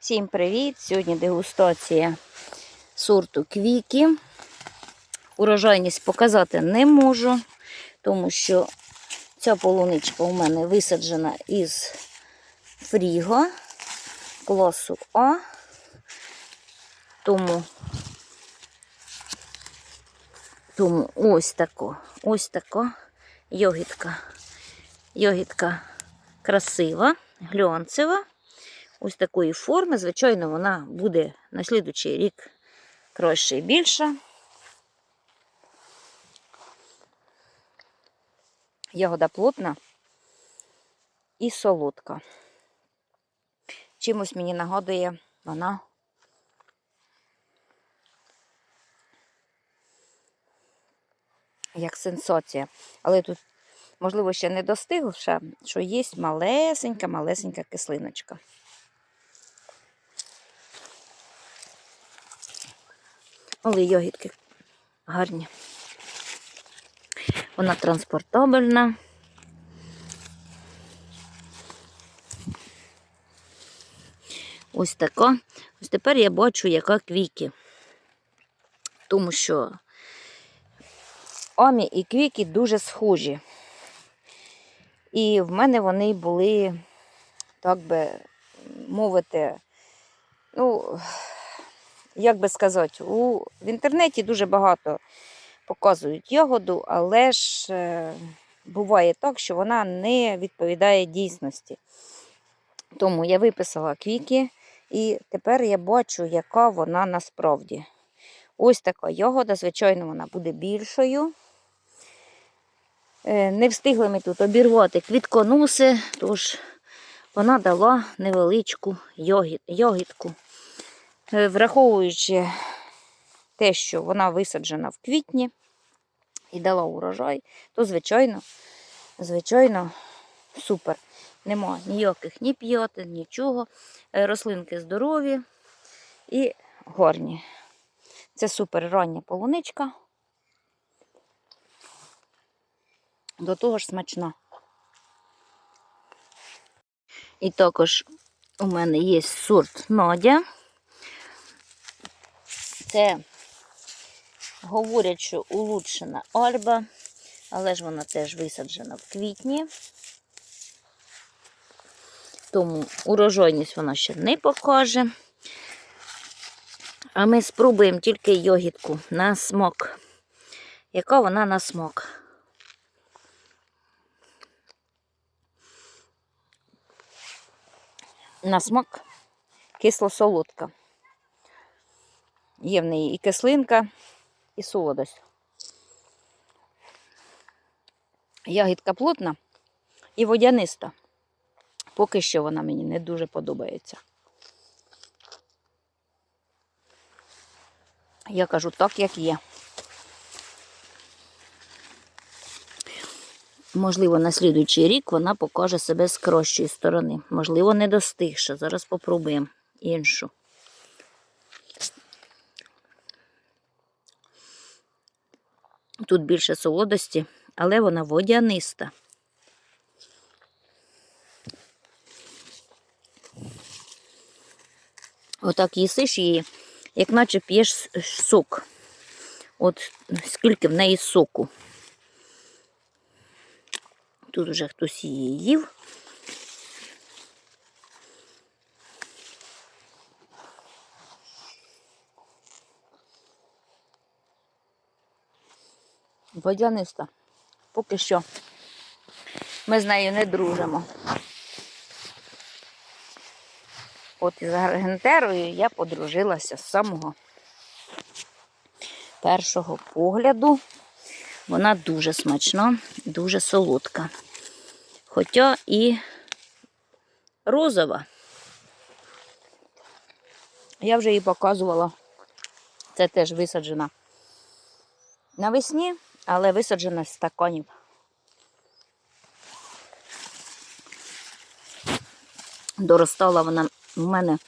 Всім привіт! Сьогодні дегустація сорту квіки. Урожайність показати не можу, тому що ця полуничка у мене висаджена із фріго класу А. Тому, тому ось тако, ось така йогітка. Йогітка красива, глянцева. Ось такої форми. Звичайно, вона буде на слідучий рік краще і більша. Ягода плотна і солодка. Чимось мені нагадує вона як сенсація. Але тут, можливо, ще не достигла, що є малесенька-малесенька кислиночка. Але йогітки гарні. Вона транспортабельна. Ось така. Ось тепер я бачу, яка квіки. Тому що Омі і квіки дуже схожі. І в мене вони були, так би мовити, ну, як би сказати, у, в інтернеті дуже багато показують ягоду, але ж е, буває так, що вона не відповідає дійсності. Тому я виписала квіки, і тепер я бачу, яка вона насправді. Ось така ягода, звичайно, вона буде більшою. Е, Не встигли ми тут обірвати квітконуси, тож вона дала невеличку йогіт, йогітку. Е, Враховуючи те, що вона висаджена в квітні і дала урожай, то, звичайно, звичайно, супер. Нема ніяких ні п'ятин, нічого. Е, Рослинки здорові і гарні. Це супер рання полуничка. До того ж смачна. І також у мене є сорт Надя. Це говорять, що улучшена альба, але ж вона теж висаджена в квітні. Тому урожайність вона ще не покаже. А ми спробуємо тільки йогітку на смак. Яка вона на смак? На смак кисло-солодка. Є в неї і кислинка, і солодость. Ягідка плотна і водяниста. Поки що вона мені не дуже подобається. Я кажу так, як є. Можливо, на слідуючий рік вона покаже себе з кращої сторони. Можливо, не достигша. Зараз попробуємо іншу. Тут більше солодості, але вона водяниста. Отак їсиш її, як наче п'єш сок. От скільки в неї соку. Тут вже хтось її їв. Водяниста. Поки що ми з нею не дружимо. От із Аргентерою я подружилася з самого першого погляду. Вона дуже смачна, дуже солодка. Хоча і розова. Я вже її показувала. Це теж висаджена навесні, але висаджена з стаканів. Доростала вона у мене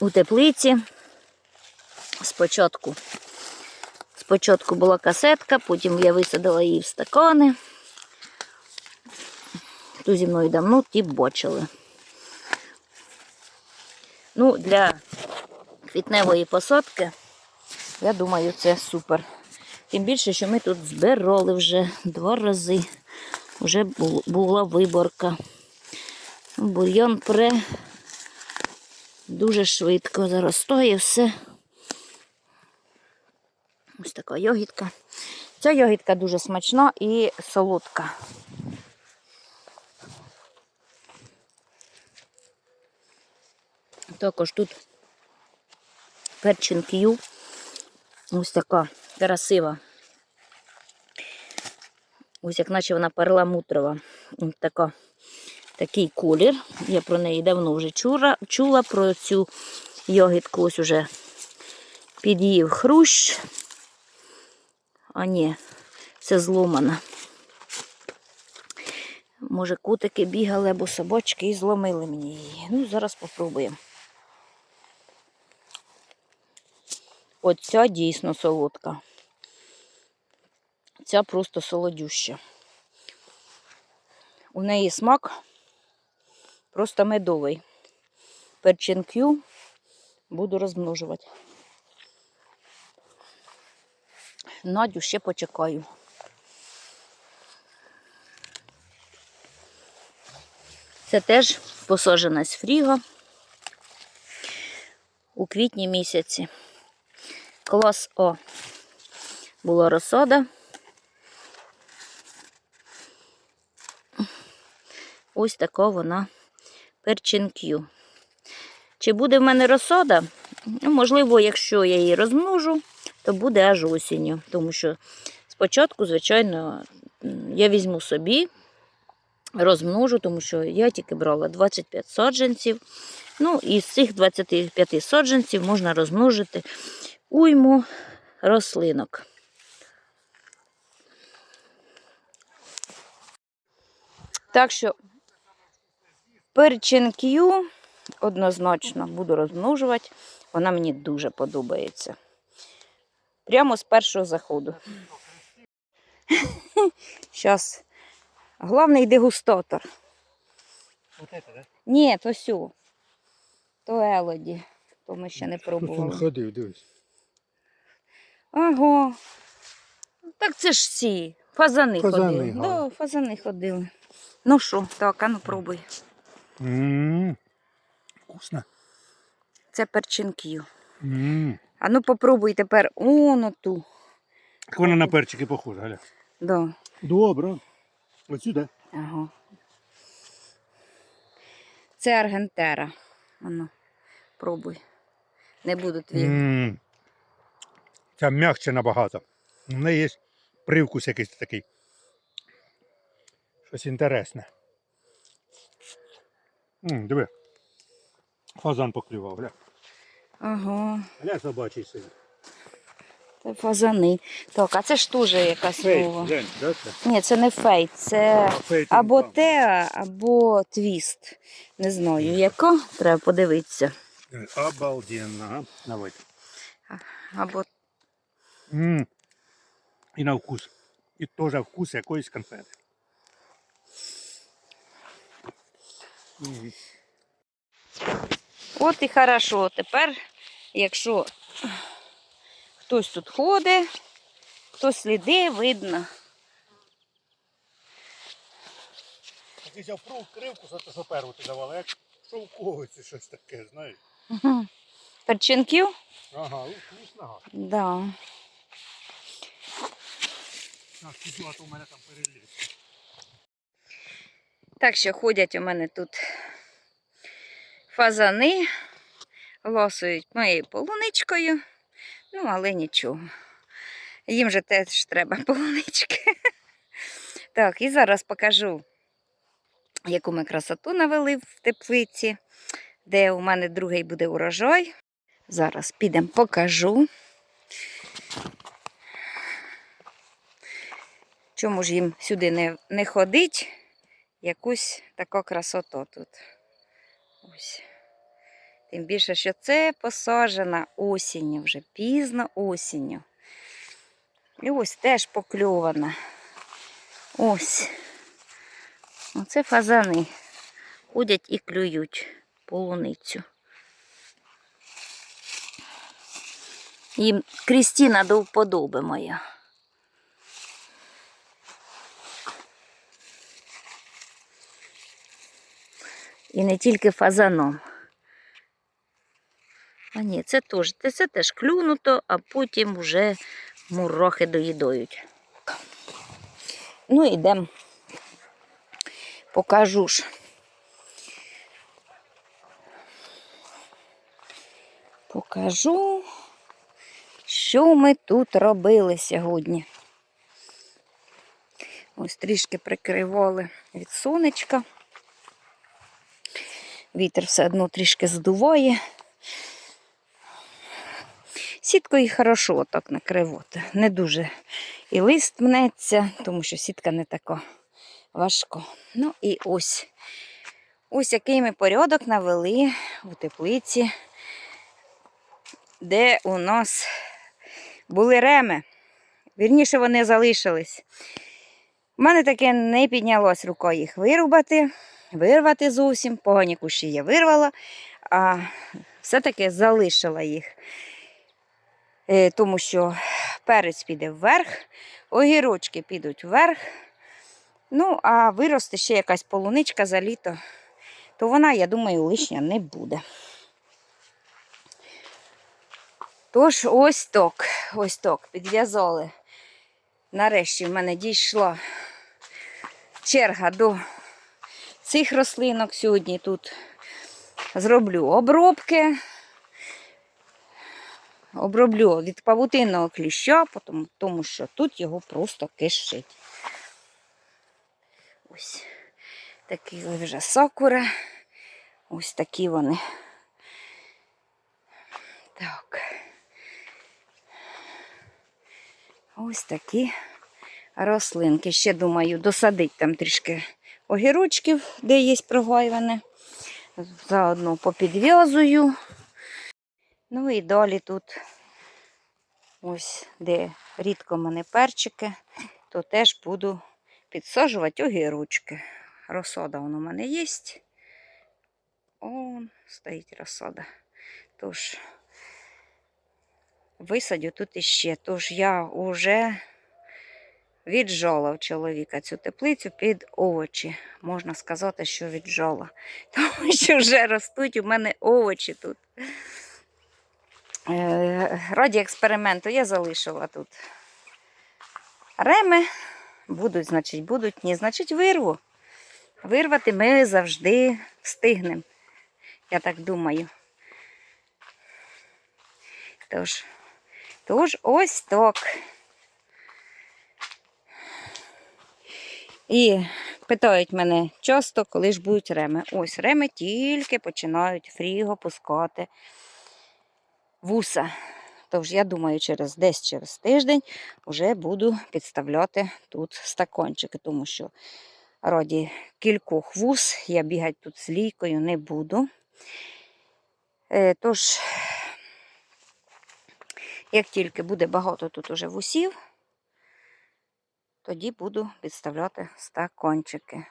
у теплиці. Спочатку, спочатку була касетка, потім я висадила її в стакани. Хто зі мною давно, ті бачили. Ну, для квітневої посадки, я думаю, це супер. Тим більше, що ми тут збирали вже два рази. Вже була виборка. Бур'ян пре дуже швидко заростає все. Ось така йогітка. Ця йогітка дуже смачна і солодка. Також тут перчин к'ю. Ось така красива. Ось як наче вона перламутрова. Така, такий колір. Я про неї давно вже чула, чула про цю йогітку. Ось уже під'їв хрущ. А ні, це зломана. Може, кутики бігали або собачки і зломили мені її. Ну, зараз попробуємо. Оця дійсно солодка. Ця просто солодюща. У неї смак просто медовий. Перчинкю буду розмножувати. Надю ще почекаю. Це теж посаджена з фріга у квітні місяці. Клас О. Була розсада. Ось така вона перчинкю. Чи буде в мене розсада? Ну, можливо, якщо я її розмножу, то буде аж осінню. Тому що спочатку, звичайно, я візьму собі, розмножу, тому що я тільки брала 25 саджанців. Ну, і з цих 25 саджанців можна розмножити уйму рослинок. Так що перчинкю однозначно буду розмножувати. Вона мені дуже подобається. Прямо з першого заходу. Зараз. Головний дегустатор. Вот это, да? Ні, то сю. То Елоді. То ми ще не пробували. ходив, дивись. Ага. Так це ж ці. Фазани, Фазани, ходили. Да, фазани ходили. Ну що, так, а ну пробуй. М, Вкусно. Це перчинків. М. А ну попробуй тепер оно ту. Так вона на перчики похожа, Галя. Да. Добре. Ось сюди. Ага. Це аргентера. Ану, пробуй. Не буду твій. Ця м'якче набагато. У неї є привкус якийсь такий. Щось інтересне. М, Диви. Фазан поклював, гля. Ага. Гля собачий син. Це фазани. Так, а це ж теж якась мова. Жень, да, це? Ні, це не фейт, це Фейт або теа, або твіст. Не знаю, яка. Треба подивитися. Обалденно. ага. Давай. Або М. І на вкус. І теж вкус якоїсь конфети. От і хорошо. Тепер, якщо хтось тут ходить, то сліди видно. Якийсь опруг кривку за те, що перву ти давала, як шовковиці щось таке, знаєш. Перчинків? Ага, вкусно. Да. Так, пішла, то у мене там. Так що ходять у мене тут фазани, ласують моєю полуничкою. Ну, але нічого. Їм же теж треба полунички. Так, і зараз покажу, яку ми красоту навели в теплиці, де у мене другий буде урожай. Зараз підемо покажу. Чому ж їм сюди не, не ходить? Якусь така красота тут. Ось. Тим більше, що це посаджена осінню, вже пізно осінню. І ось теж покльована. Ось. Оце фазани. Ходять і клюють полуницю. Їм Крістіна до вподоби моя. І не тільки фазаном. А ні, це теж, це, теж клюнуто, а потім вже мурохи доїдають. Ну, йдемо. Покажу ж. Покажу, що ми тут робили сьогодні. Ось трішки прикривали від сонечка. Вітер все одно трішки здуває. Сіткою хорошо отак накривати. Не дуже і лист мнеться, тому що сітка не така важко. Ну і ось. Ось який ми порядок навели у теплиці, де у нас були реми. Вірніше вони залишились. У мене таке не піднялось рукою їх вирубати, вирвати зовсім. Погані кущі я вирвала, а все-таки залишила їх. Е, Тому що перець піде вверх, огірочки підуть вверх. Ну, а виросте ще якась полуничка за літо, то вона, я думаю, лишня не буде. Тож, ось так, ось так, підв'язали. Нарешті в мене дійшла черга до цих рослинок. Сьогодні тут зроблю обробки. Оброблю від павутинного кліща, тому, що тут його просто кишить. Ось такі вже сакури. Ось такі вони. Так. Ось такі рослинки. Ще думаю, досадить там трішки огірочків, де є прогайване. Заодно попідв'язую. Ну і далі тут, ось де рідко в мене перчики, то теж буду підсаджувати огірочки. Розсада воно у мене є. О, стоїть розсада. Тож, висадю тут іще. Тож я вже віджала в чоловіка цю теплицю під овочі. Можна сказати, що віджала. Тому що вже ростуть у мене овочі тут. Е, Раді експерименту я залишила тут реми. Будуть, значить, будуть, ні, значить, вирву. Вирвати ми завжди встигнемо. Я так думаю. Тож, тож ось так. І питають мене часто, коли ж будуть реми. Ось реми тільки починають фріго пускати вуса. Тож, я думаю, через десь через тиждень вже буду підставляти тут стакончики, тому що раді кількох вуз я бігати тут з лійкою не буду. Е, Тож, як тільки буде багато тут уже вусів, тоді буду підставляти стакончики.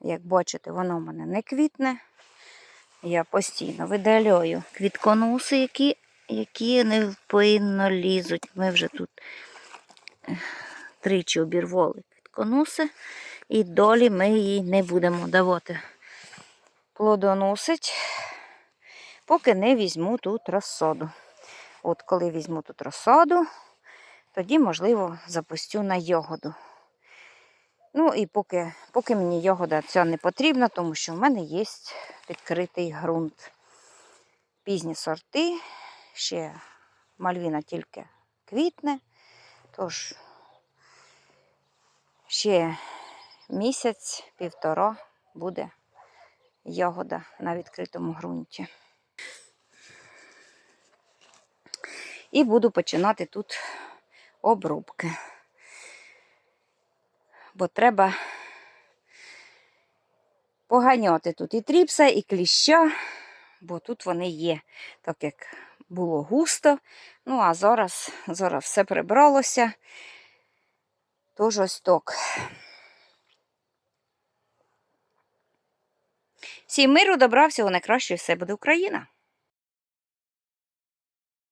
Як бачите, воно в мене не квітне. Я постійно видаляю квітконуси, які, які невпинно лізуть. Ми вже тут тричі обірвали квітконуси, і долі ми їй не будемо давати плодоносить, поки не візьму тут розсаду. От коли візьму тут розсаду, тоді, можливо, запустю на йогоду. Ну і поки, поки мені йогода ця не потрібна, тому що в мене є відкритий ґрунт. Пізні сорти, ще мальвіна тільки квітне, тож ще місяць, півтора буде ягода на відкритому ґрунті. І буду починати тут обробки. Бо треба поганяти тут і тріпса, і кліща, бо тут вони є, так як було густо. Ну, а зараз, зараз все прибралося. Тож ось так. Всім миру, добра, всього найкращого, все буде Україна!